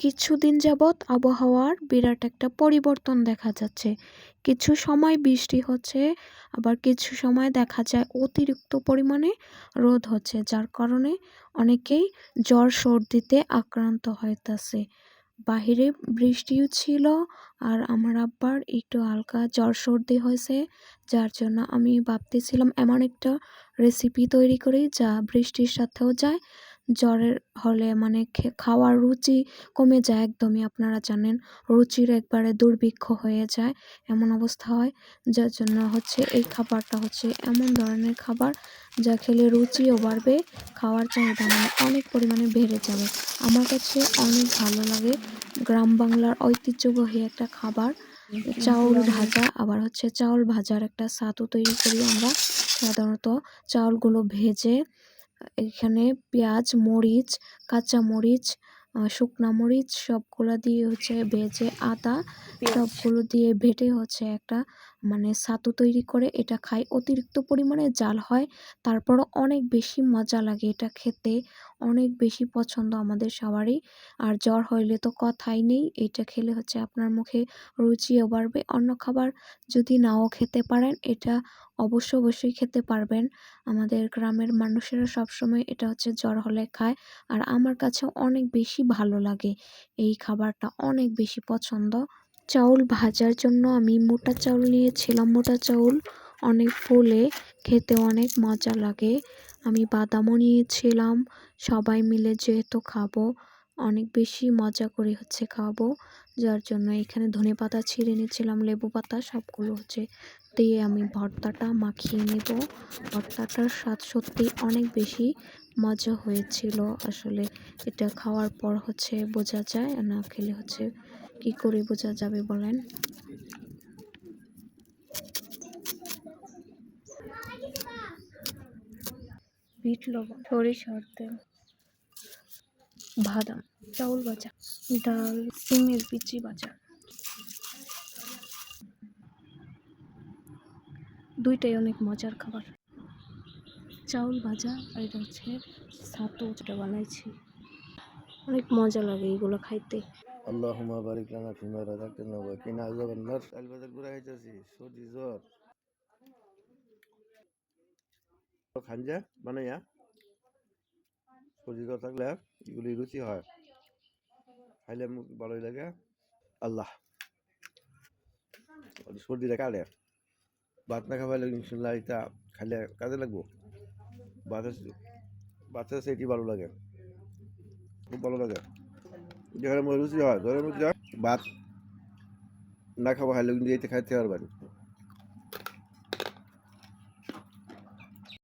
কিছুদিন যাবৎ আবহাওয়ার বিরাট একটা পরিবর্তন দেখা যাচ্ছে। কিছু সময় বৃষ্টি হচ্ছে, আবার কিছু সময় দেখা যায় অতিরিক্ত পরিমাণে রোদ হচ্ছে, যার কারণে অনেকেই জ্বর, সর্দিতে আক্রান্ত হইতাছে। বাহিরে বৃষ্টিও ছিল আর আমার আব্বার একটু হালকা জ্বর, সর্দি হয়েছে, যার জন্য আমি ভাবতেছিলাম এমন একটা রেসিপি তৈরি করি যা বৃষ্টির সাথেও যায় জ্বরের হলে মানে খাওয়ার রুচি কমে যায় একদমই। আপনারা জানেন, রুচির একবারে দুর্ভিক্ষ হয়ে যায়, এমন অবস্থা হয়, যার জন্য হচ্ছে এই খাবারটা হচ্ছে এমন ধরনের খাবার যা খেলে রুচিও বাড়বে, খাওয়ার চাহিদা মানে অনেক পরিমাণে বেড়ে যাবে। আমার কাছে অনেক ভালো লাগে গ্রাম বাংলার ঐতিহ্যবাহী একটা খাবার, চাউল ভাজা। আবার হচ্ছে চাউল ভাজার একটা সাতু তৈরি করি আমরা। সাধারণত চাউলগুলো ভেজে এখানে পেঁয়াজ মরিচ কাঁচা মরিচ শুকনা মরিচ সবগুলা দিয়ে হচ্ছে ভেজে আদা সবগুলো দিয়ে ভেটে হচ্ছে একটা মানে ছাতু তৈরি করে এটা খাই অতিরিক্ত পরিমাণে জাল হয় তারপরও অনেক বেশি মজা লাগে এটা খেতে। অনেক বেশি পছন্দ আমাদের সবারই। আর জ্বর হইলে তো কথাই নেই, এটা খেলে হচ্ছে আপনার মুখে রুচিও বাড়বে। অন্য খাবার যদি নাও খেতে পারেন, এটা অবশ্য অবশ্যই খেতে পারবেন। আমাদের গ্রামের মানুষেরা সবসময় এটা হচ্ছে জ্বর হলে খায়। আর আমার কাছে অনেক বেশি ভালো লাগে এই খাবারটা, অনেক বেশি পছন্দ। চাউল ভাজার জন্য আমি মোটা চাউল নিয়েছিলাম, মোটা চাউল। অনেক ফুলে, খেতে অনেক মজা লাগে। আমি বাদামও নিয়েছিলাম, সবাই মিলে যেহেতু খাব, অনেক বেশি মজা করে হচ্ছে খাব। যার জন্য এখানে ধনে পাতা ছিঁড়ে নিয়েছিলাম লেবু পাতা, সবগুলো হচ্ছে দিয়ে আমি ভর্তাটা মাখিয়ে নেব। ভর্তাটার স্বাদ সত্যি অনেক বেশি মজা হয়েছিল। আসলে এটা খাওয়ার পর হচ্ছে বোঝা যায়, না খেলে হচ্ছে কি করে বোঝা যাবে বলেন? বিট, লবণ সরিষার তেল। বাদাম, চাউল বাজা, ডাল, সিমের বিচি বাজা। দুইটাই অনেক মজার খাবার। চাউল ভাজা, আর এটা হচ্ছে সাতু যেটা বানাইছি। অনেক মজা লাগে এগুলো খাইতে। আল্লাহুম্মা বারিক লানা ফিমা রাযাকতানা ওয়া কিনা আযাবান্নার আলবাদার গুরা সর্দি, জ্বর। খাঞ্জা বানাইয়া সর্দি জ্বর থাকলে এগুলি রুচি হয়। খাইলে মুখ ভালোই লাগে। আল্লাহ। সর্দিটা কাটে ভাত না খাওয়াইলে ইনশাল্লাহ এটা খাইলে কাজে লাগবো। ভাত ভাতের সেটি ভালো লাগে। খুব ভালো লাগে। যেখানে রুচি হয় ধরেন রুচি হয় ভাত না খাওয়া খাইলে কিন্তু এতে খাইতে পারবেন।